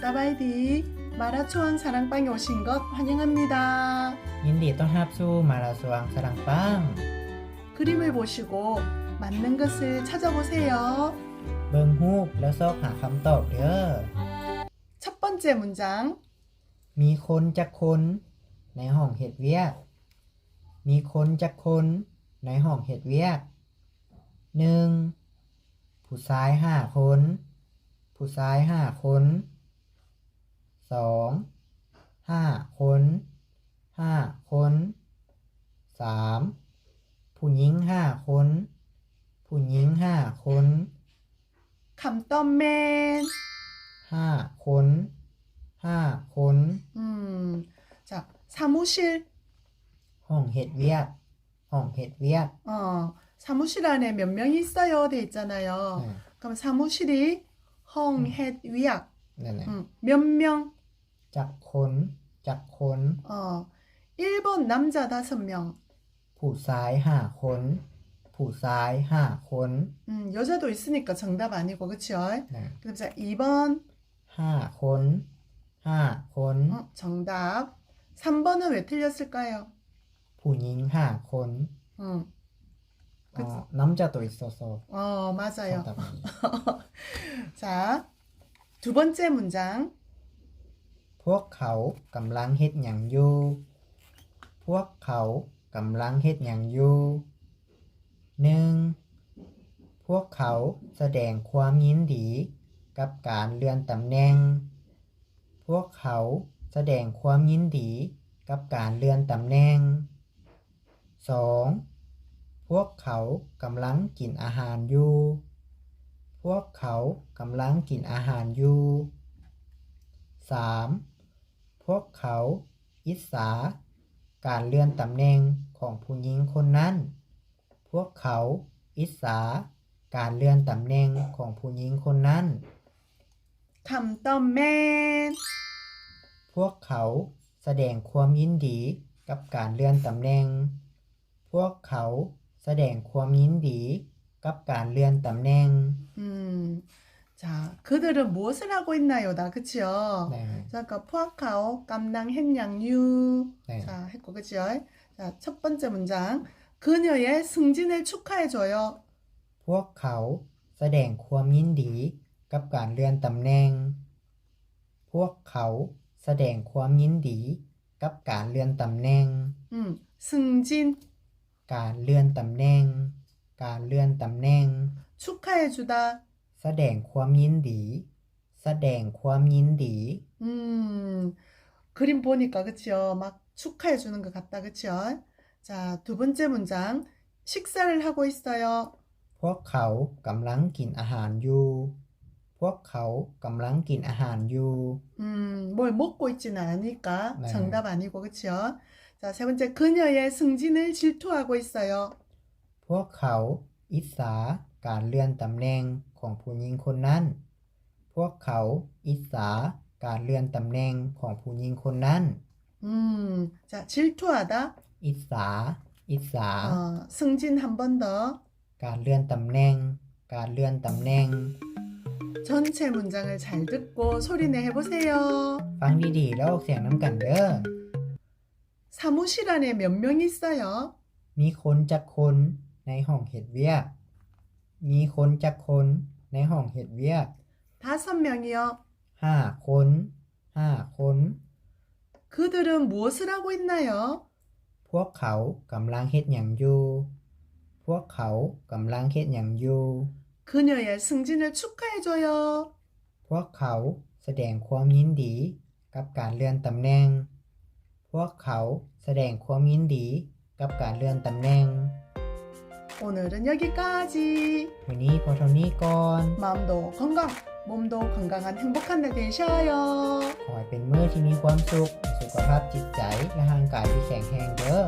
사바이디 마라초원 사랑방에 오신 것 환영합니다. ยินดีต้อนรับสู่มาลาสวงสรังปัง 그림을 보시고 맞는 것을 찾아보세요. เบิ่งฮูกแล้วซอกหาคำตอบเด้อ 첫 번째 문장 มีคนจักคนในห้องเฮ็ดเวียก มีคนจักคนในห้องเฮ็ดเวียกหนึ่งผู้ชายห้าคน ผู้ชายห้าคน สองห้าคนห้าคนสามผู้หญิงห้าคน ผู้หญิงห้าคน 감떡맨 ห้าคนห้าคน 음, 자 사무실 ห้องเฮ็ดเวียก ห้องเฮ็ดเวียก 어, 사무실 안에 몇 명이 있어요 돼 있잖아요. อ่า 그럼 사무실이 헝햇위약 นั่นแหละ 음, 몇 명? จักคนจักคน 어, 1번 남자 5명 ผู้ชายห้าคน ผู้ชายห้าคน 음, 여자도 있으니까 정답 아니고 그쵸? นะ 그럼 자 2번 ห้าคนห้าคน 어, 정답 3번은 왜 틀렸을까요? ผู้หญิงห้าคน 음, อ๋อน้ำจะตัวอิโซโซ 어, 맞아요. ตอบนี้ 자, 두 번째 문장 พวกเขากำลังเฮ็ดหยังอยู่ พวกเขากำลังเฮ็ดหยังอยู่หนึ่งพวกเขาแสดงความยินดี กับการเลื่อนตำแหน่ง พวกเขาแสดงความยินดีกับการเลื่อนตำแหน่งสองพวกเขากำลังกินอาหารอยู่ พวกเขากำลังกินอาหารอยู่ 3. พวกเขาอิสาการเลื่อนตำแหน่งของผู้หญิงคนนั้น พวกเขาอิสาการเลื่อนตำแหน่งของผู้หญิงคนนั้น คำต่อมแม่ พวกเขาแสดงความยินดีกับการเลื่อนตำแหน่ง พวกเขาแสดงความยินดีกับการเลื่อนตำแหน่ง อืม 자, 그들은 무엇을 하고 있나요? 나 그쵸? นะ 자, 아까 포악하오 깜낭 했냥유 네. 자 했고 그죠? 자, 첫 번째 문장 그녀의 승진을 축하해줘요 พวกเขาแสดงความยินดีกับการเลื่อนตำแหน่ง พวกเขาแสดงความยินดีกับการเลื่อนตำแหน่ง 음, 승진 การเลื่อนตำแหน่ง การเลื่อนตำแหน่ง 축하해주다 แสดงความยินดี แสดงความยินดี 음, 그림 보니까 그쵸? 막 축하해주는 것 같다 그쵸? 자, 두 번째 문장 식사를 하고 있어요 พวกเขากำลังกินอาหารอยู่ พวกเขากำลังกินอาหารอยู่ 음, 뭘 먹고 있지는 않으니까 네. 정답 아니고 그쵸? 자, 세 번째 그녀의 승진을 질투하고 있어요 พวกเขาอิจฉาการเลื่อนตำแหน่ง ของผู้หญิงคนนั้น พวกเขาอิจฉาการเลื่อนตำแหน่งของผู้หญิงคนนั้น 음, 자, 질투하다 อิจฉา อิจฉา 어, 승진 한 번 더 การเลื่อนตำแหน่ง การเลื่อนตำแหน่ง 전체 문장을 잘 듣고 소리내 해보세요 ฟังดีๆ แล้วออกเสียงน้ำกันเด้อ 사무실 안에 몇 명 있어요? มีคนจักคนในห้องเฮ็ดเวียก มีคนจักคนในห้องเฮ็ดเวียก 다섯 명이요 ห้าคน ห้าคน 그들은 무엇을 하고 있나요? พวกเขากำลังเฮ็ดหยังอยู่ พวกเขากำลังเฮ็ดหยังอยู่ 그녀의 승진을 축하해줘요 พวกเขาแสดงความยินดีกับการเลื่อนตำแหน่ง พวกเขาแสดงความยินดีกับการเลื่อนตำแหน่ง 오늘은 여기까지 วันนี้พอเท่านี้ก่อน 마음도 건강 몸도 건강한 행복한 날 되셔요 ขอให้เป็นมื้อที่มีความสุข สุขภาพจิตใจและร่างกายที่แข็งแรงเด้อ